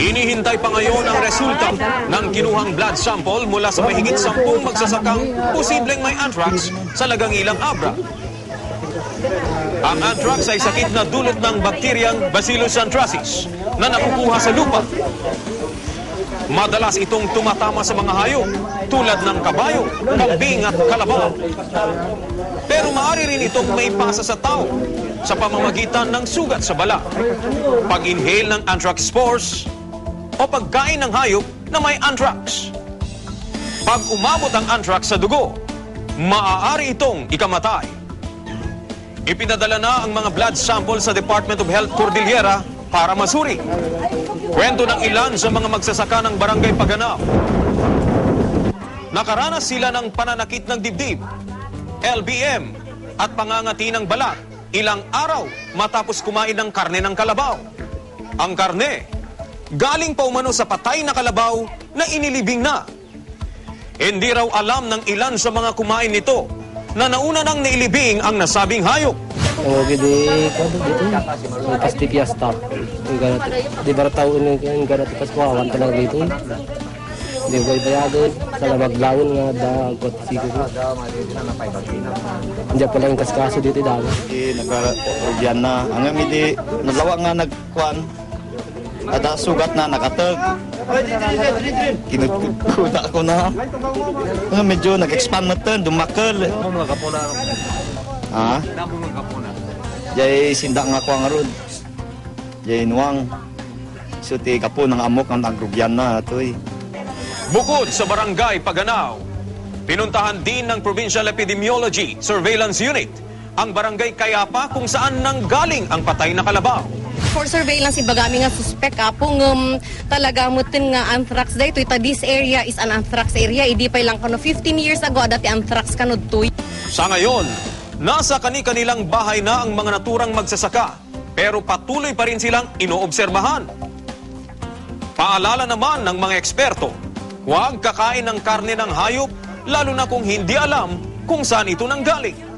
Inihintay pa ngayon ang resulta ng kinuhang blood sample mula sa mahigit sampung magsasakang posibleng may anthrax sa Lagangilang Abra. Ang anthrax ay sakit na dulot ng bakteryang Bacillus anthracis na nakukuha sa lupa. Madalas itong tumatama sa mga hayop tulad ng kabayo, kambing at kalabaw. Pero maaari rin itong may pasa sa tao sa pamamagitan ng sugat sa bala, pag-inhale ng anthrax spores, o pagkain ng hayop na may anthrax. Pag umabot ang anthrax sa dugo, maaari itong ikamatay. Ipinadala na ang mga blood sample sa Department of Health Cordillera para masuri. Kwento ng ilan sa mga magsasaka ng barangay Paganao. Nakaranas sila ng pananakit ng dibdib, LBM at pangangati ng balat ilang araw matapos kumain ng karne ng kalabaw. Ang karne, galing pa umano sa patay na kalabaw na inilibing na. Hindi raw alam ng ilan sa mga kumain nito na nauna nang nailibing ang nasabing hayop. Gidi ko dito. Ang pasti fiesta. Ang ganat. Di ba taon yung yung ganat pas ko awan ka lang dito. Di ba ibayagon sa labag laon nga da got sigo. Hindi pala yung kaskaso dito daw. di nagkarugyan na. Ang ami di nalawa nga nagkuan. Ada sugat na nakatag. Kinukuta ko na. Nga medyo nag-expand na ten, dumakal. Ha? Jay sinda nga ko ang arod. Jay nuwang. So ti kapo ng amok ang nagrugyan na atoy. Bukod sa barangay Paganao, pinuntahan din ng Provincial Epidemiology Surveillance Unit ang barangay Kayapa kung saan nanggaling ang patay na kalabaw. For surveillance, ibagami nga suspect ka kung um, talaga mutin nga anthrax dahito. Ita this area is an anthrax area. Idi pa lang kano 15 years ago dati anthrax kanod tuy. Sa ngayon, nasa kani-kanilang bahay na ang mga naturang magsasaka pero patuloy pa rin silang inoobserbahan. Paalala naman ng mga eksperto, huwag kakain ng karne ng hayop lalo na kung hindi alam kung saan ito nanggaling.